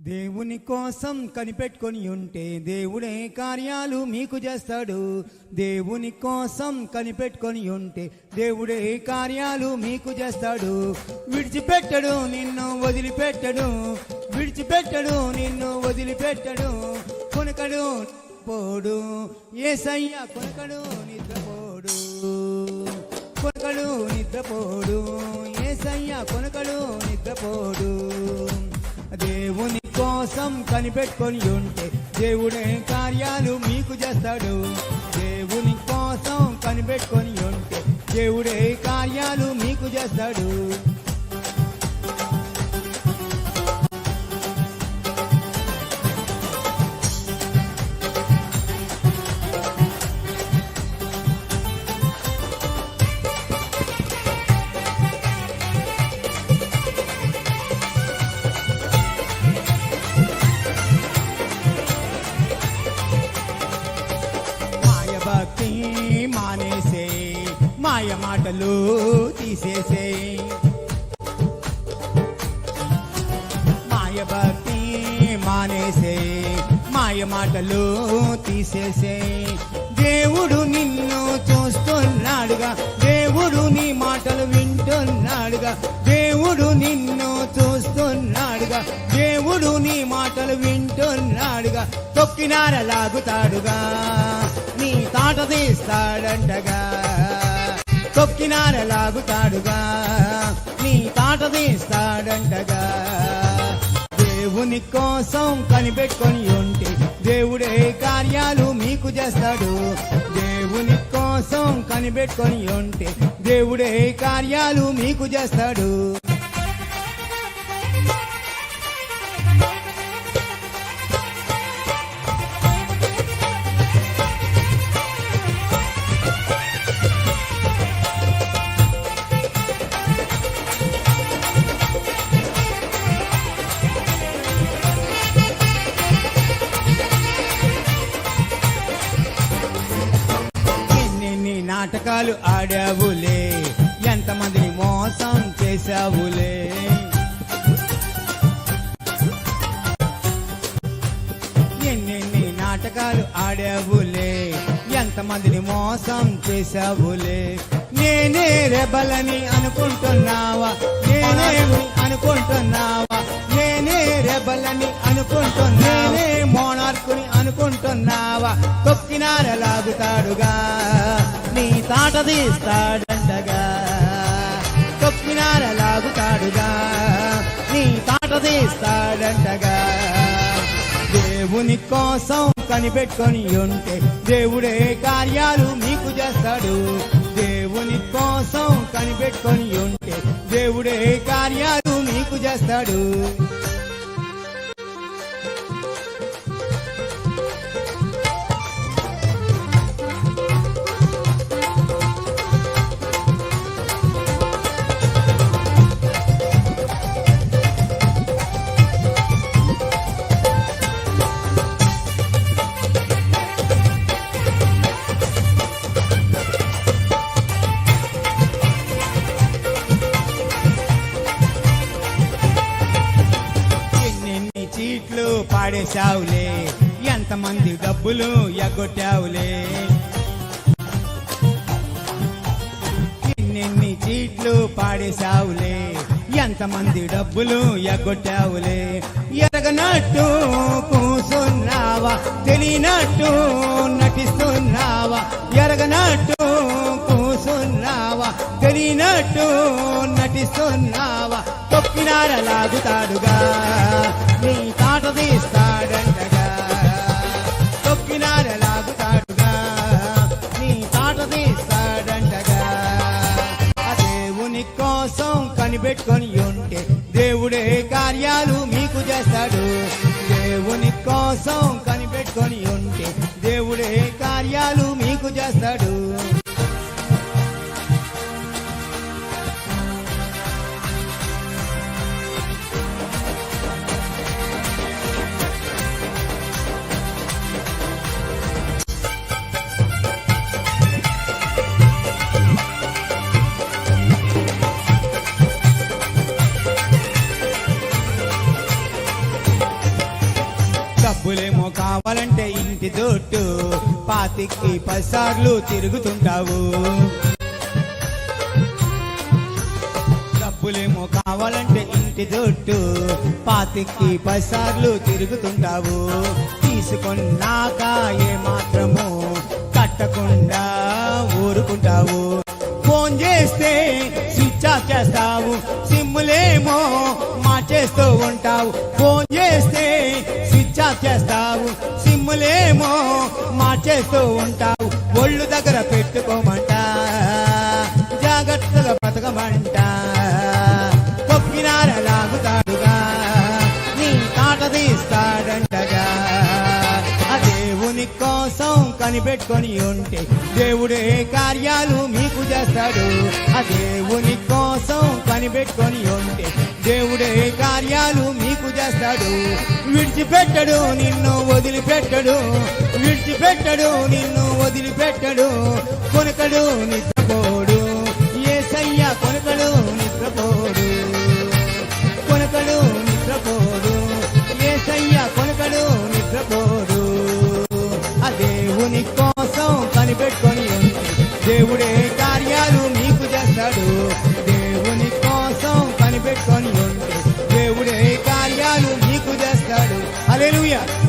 దేవుని కోసం కనిపెట్టుకొని ఉంటే దేవుడే కార్యాలు మీకు చేస్తాడు. దేవుని కోసం కనిపెట్టుకొని ఉంటే దేవుడే కార్యాలు మీకు చేస్తాడు. విడిచిపెట్టడు నిన్ను వదిలిపెట్టడు. విడిచిపెట్టడు నిన్ను వదిలిపెట్టడు. కొనకడు పోడు. ఏసయ్య కొనకడు నిద్రపోడు. కొనకడు నిద్రపోడు. ఏసయ్య కొనకడు నిద్రపోడు. దేవుని కోసం కనిపెట్టుకొని ఉంటే దేవుడే కార్యాలు మీకు చేస్తాడు. దేవుని కోసం కనిపెట్టుకొని ఉంటే దేవుడే కార్యాలు మీకు చేస్తాడు. మాయ మాటలు తీసేసే. మాయ భక్తి మానేసే మాయ మాటలు తీసేసే. దేవుడు నిన్ను చూస్తున్నాడుగా దేవుడు నీ మాటలు వింటున్నాడుగా దేవుడు నిన్ను చూస్తున్నాడుగా దేవుడు నీ మాటలు వింటున్నాడుగా తొక్కినార లాగుతాడుగా నీ తాట తీస్తాడంటగా. తొక్కినారలాగుతాడుగా నీ తాట తీస్తాడంటగా. దేవుని కోసం కనిపెట్టుకొని ఉంటే దేవుడే కార్యాలు మీకు చేస్తాడు. దేవుని కోసం కనిపెట్టుకొని ఉంటే దేవుడే కార్యాలు మీకు చేస్తాడు. నాటకాలు ఆడావులే. ఎంతమందిని మోసం చేశావులే. ఎన్నెన్ని నాటకాలు ఆడావులే. ఎంతమందిని మోసం చేశావులే. నేనే రెబలని అనుకుంటున్నావా? నేనేమి అనుకుంటున్నావా? నేనే రెబలని అనుకుంటున్నా మోనార్కుని అనుకుంటున్నావా? తొక్కినారలాగుతాడుగా తీస్తాడంటగా తొక్కినార లాగుతాడుగా. నీ పాట తీస్తాడంటగా. దేవుని కోసం కనిపెట్టుకొని ఉంటే దేవుడే కార్యాలు మీకు చేస్తాడు. దేవుని కోసం కనిపెట్టుకొని ఉంటే దేవుడే కార్యాలు మీకు చేస్తాడు. చీట్లు ఎంతమంది డబ్బులు ఎగ్గొట్టావులే. ఎన్నెన్ని చీట్లు పాడేశావులే. ఎంతమంది డబ్బులు ఎగ్గొట్టావులే. ఎరగనట్టు కూసున్నావా తెలియనట్టు నటిస్తున్నావా. ఎరగనట్టు కూసున్నావా తెలియనట్టు నటిస్తున్నావా. తొక్కినార లాగుతాడుగా నీ తాట తీస్తాడంటగా లాగుతాడుగా. నీ తాట తీస్తాడంటగా. ఆ దేవుని కోసం కనిపెట్టుకొని ఉంటే దేవుడే కార్యాలు మీకు చేస్తాడు. దేవుని కోసం కనిపెట్టుకొని ఉంటే దేవుడే కార్యాలు మీకు చేస్తాడు. డబ్బులేమో కావాలంటే ఇంటి దొట్టు. పాతికి పసార్లు తిరుగుతుంటావు. డబ్బులేమో కావాలంటే ఇంటి చుట్టూ పాతికి పసార్లు తిరుగుతుంటావు. తీసుకున్నాక ఏ మాత్రము కట్టకుండా ఊరుకుంటావు. ఫోన్ చేస్తే స్విచ్ ఆఫ్ చేస్తావు. సిమ్ములేమో మార్చేస్తూ ఉంటావు. ఫోన్ చేస్తే చేస్తావు? సిమ్ములేమో మార్చేస్తూ ఉంటావు. ఒళ్ళు దగ్గర పెట్టుకోమంట. జాగ్రత్తగా బతకమంట. కొక్కినార లాగుతాడుగా. నీ తాట తీస్తాడంటగా. ఆ దేవుని కోసం కనిపెట్టుకొని ఉంటే దేవుడే కార్యాలు మీకు చేస్తాడు. ఆ దేవుని కోసం కనిపెట్టుకొని ఉంటే దేవుడే కార్యాలు మీకు చేస్తాడు. విడిచిపెట్టడు నిన్ను వదిలిపెట్టడు. విడిచిపెట్టడు నిన్ను వదిలిపెట్టడు. కొనకడు నిద్రపోడు. కనిపెట్టుకొని